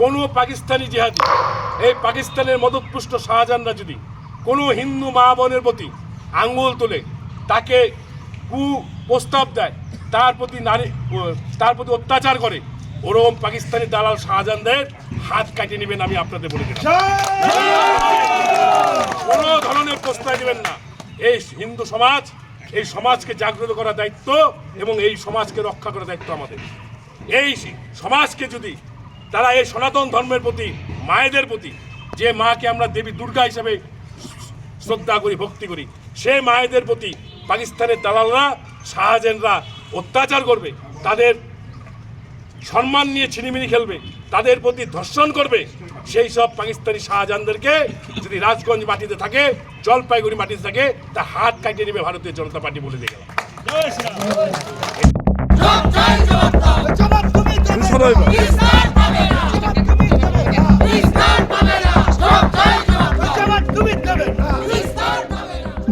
কোনো পাকিস্তানি জেহাদি, এই পাকিস্তানের মদতপুষ্ট শাহজাহানরা যদি কোনো হিন্দু মা বোনের প্রতি আঙ্গুল তোলে, তাকে কু প্রস্তাব দেয়, তার প্রতি নারী তার প্রতি অত্যাচার করে, ওরকম পাকিস্তানি দালাল শাহজাহানদের হাত কাটিয়ে নেবেন আমি আপনাদের বলে কোনো ধরনের প্রস্তাব দেবেন না। এই হিন্দু সমাজ, এই সমাজকে জাগ্রত করার দায়িত্ব এবং এই সমাজকে রক্ষা করার দায়িত্ব আমাদের। এই সমাজকে যদি তারা এই সনাতন ধর্মের প্রতি মায়েদের প্রতি যে মাকে আমরা দেবী দুর্গা হিসাবে শ্রদ্ধা করি ভক্তি করি সেই মায়েদের প্রতি পাকিস্তানের দালালরা শাহজাহানরা অত্যাচার করবে তাদের সম্মান নিয়ে ছিনিমিনি খেলবে তাদের প্রতি ধর্ষণ করবে সেই সব পাকিস্তানি শাহজাহানদেরকে যদি রাজগঞ্জ মাটিতে থাকে জলপাইগুড়ি মাটিতে থাকে তা হাত কাটিয়ে নেবে ভারতীয় জনতা পার্টি বলে দিয়ে গেলাম। জবাব তুমি দেবে সবাই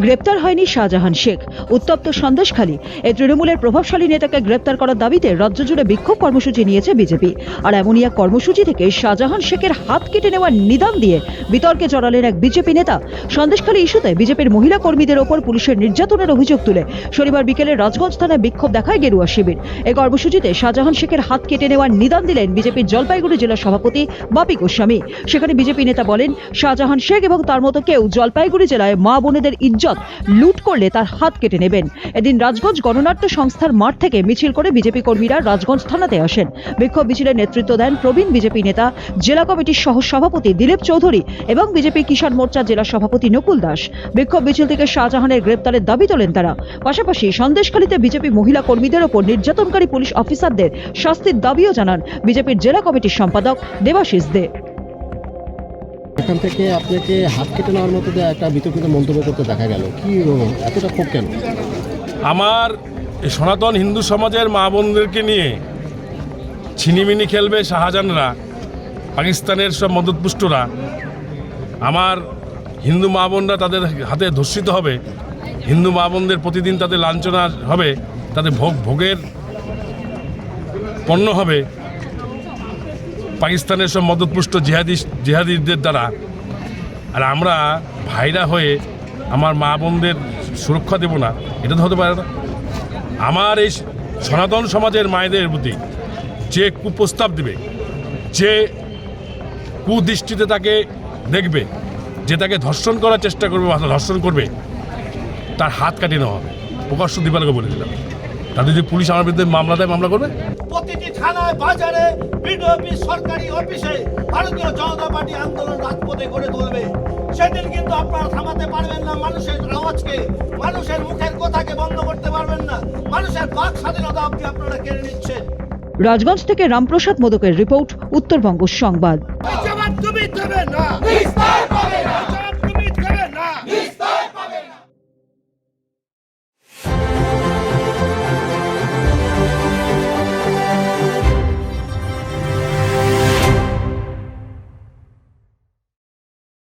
গ্রেপ্তার হয়নি শাহজাহান শেখ। উত্তপ্ত সন্দেশখালী। এই তৃণমূলের প্রভাবশালী নেতাকে গ্রেপ্তার করার দাবিতে রাজ্য জুড়ে বিক্ষোভ কর্মসূচি নিয়েছে বিজেপি। আর এমনই এক কর্মসূচি থেকে শাহজাহান শেখের হাত কেটে নেওয়ার নিদান দিয়ে বিতর্কে জড়ালেন এক বিজেপি নেতা। সন্দেশখালী ইস্যুতে বিজেপির মহিলা কর্মীদের ওপর পুলিশের নির্যাতনের অভিযোগ তুলে। শনিবার বিকেলে রাজগঞ্জ থানায় বিক্ষোভ দেখায় গেরুয়া শিবির। এই কর্মসূচিতে শাহজাহান শেখের হাত কেটে নেওয়ার নিদান দিলেন বিজেপির জলপাইগুড়ি জেলা সভাপতি বাপি গোস্বামী। সেখানে বিজেপি নেতা বলেন, শাহজাহান শেখ এবং তার মতো কেউ জলপাইগুড়ি জেলায় মা বোনেদের ইজ্জত লুট করলে তার হাত কেটে নেবেন। এদিন রাজগঞ্জ গণনাট্য সংস্থার মাঠ থেকে মিছিল করে বিজেপি কর্মীরা রাজগঞ্জ থানাতে আসেন। বিক্ষোভ মিছিলের নেতৃত্ব দেন প্রবীণ বিজেপি নেতা, জেলা কমিটির সহ সভাপতি দিলীপ চৌধুরী এবং বিজেপি কিষাণ মোর্চার জেলা সভাপতি নকুল দাস। বিক্ষোভ মিছিল থেকে শাহজাহানের গ্রেপ্তারের দাবি তোলেন তারা। পাশাপাশি সন্দেশখালীতে বিজেপি মহিলা কর্মীদের ওপর নির্যাতনকারী পুলিশ অফিসারদের শাস্তির দাবিও জানান বিজেপির জেলা কমিটির সম্পাদক দেবাশিস দে। এখান থেকে আপনাকে হাত কেটে নেওয়ার মতো একটা বিতর্কিত মন্তব্য করতে দেখা গেল, কি এতটা ক্ষোভ কেন? আমার সনাতন হিন্দু সমাজের মা বোনদেরকে নিয়ে ছিনিমিনি খেলবে শাহজাহানরা, পাকিস্তানের সব মদতপুষ্টরা। আমার হিন্দু মা বোনরা তাদের হাতে ধর্ষিত হবে, হিন্দু মা বোনদের প্রতিদিন তাদের লাঞ্ছনা হবে, তাদের ভোগ, ভোগের পণ্য হবে। পাকিস্তানের সব মদতপুষ্ট জিহাদি জিহাদিদের দ্বারা। আর আমরা ভাইরা হয়ে আমার মা বোনদের সুরক্ষা দেব না, এটা তো হতে পারে না। আমার এই সনাতন সমাজের মায়েদের প্রতি যে কুপ্রস্তাব দেবে, যে কুদৃষ্টিতে তাকে দেখবে, যে তাকে ধর্ষণ করার চেষ্টা করবে বা ধর্ষণ করবে, তার হাত কাটিয়ে নেওয়া হবে। প্রকাশ্য দিবালকে বলে দিলাম। তাদের যদি পুলিশ আমার বিরুদ্ধে মামলা দেয়, মামলা করবে? থানায় বাজারে বিডিওপি সরকারি অফিসে ভারতীয় জনতা পার্টি আন্দোলন রাজপথে গড়ে তুলবে। সেদিন কিন্তু আপনারা থামাতে পারবেন না মানুষের আওয়াজকে মানুষের মুখের কথাকে বন্ধ করতে পারবেন না। মানুষের বাক স্বাধীনতা অব্দি আপনারা কেড়ে নিচ্ছেন। রাজগঞ্জ থেকে রামপ্রসাদ মোদকের রিপোর্ট উত্তরবঙ্গ সংবাদ। জবাব তুমি দেবে না।